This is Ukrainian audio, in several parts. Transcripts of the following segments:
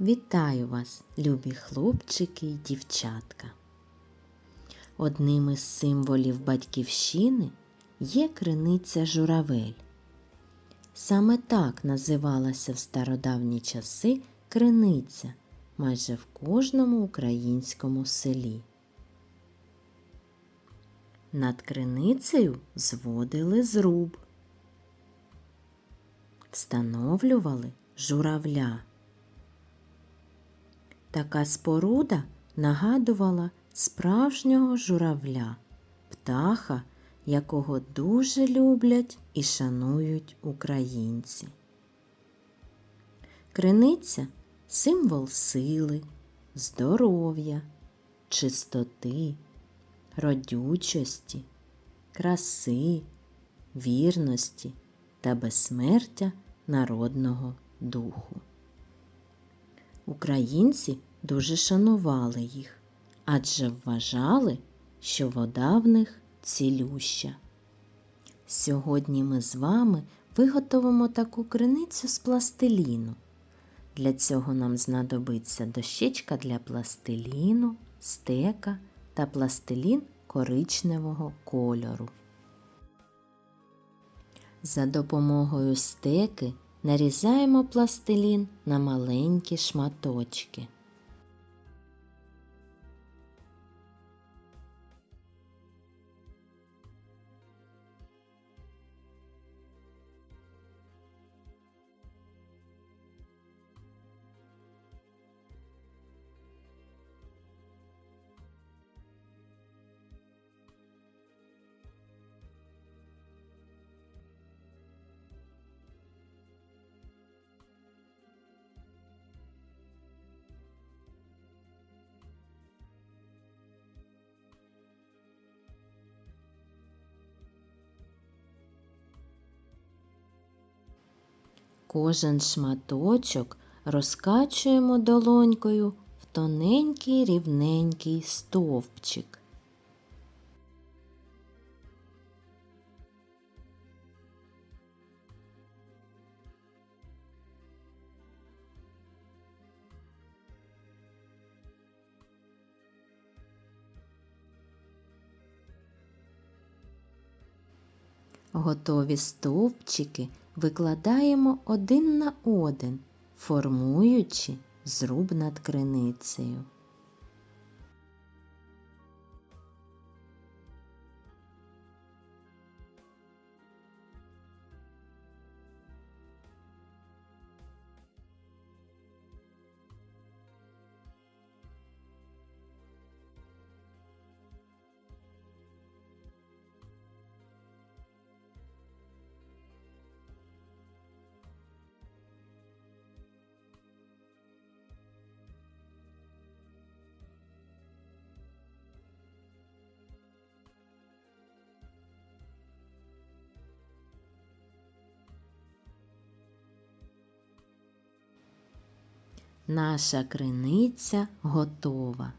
Вітаю вас, любі хлопчики й дівчатка. Одним із символів батьківщини є криниця журавель. Саме так називалася в стародавні часи криниця майже в кожному українському селі. Над криницею зводили зруб, встановлювали журавля. Така споруда нагадувала справжнього журавля, птаха, якого дуже люблять і шанують українці. Криниця символ сили, здоров'я, чистоти, родючості, краси, вірності та безсмертя народного духу. Українці дуже шанували їх, адже вважали, що вода в них цілюща. Сьогодні ми з вами виготовимо таку криницю з пластиліну. Для цього нам знадобиться дощечка для пластиліну, стека та пластилін коричневого кольору. За допомогою стеки нарізаємо пластилін на маленькі шматочки. Кожен шматочок розкачуємо долонькою в тоненький рівненький стовпчик. Готові стовпчики викладаємо один на один, формуючи зруб над криницею. Наша криниця готова.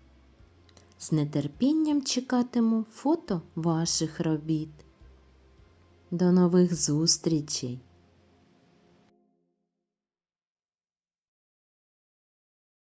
З нетерпінням чекатиму фото ваших робіт. До нових зустрічей!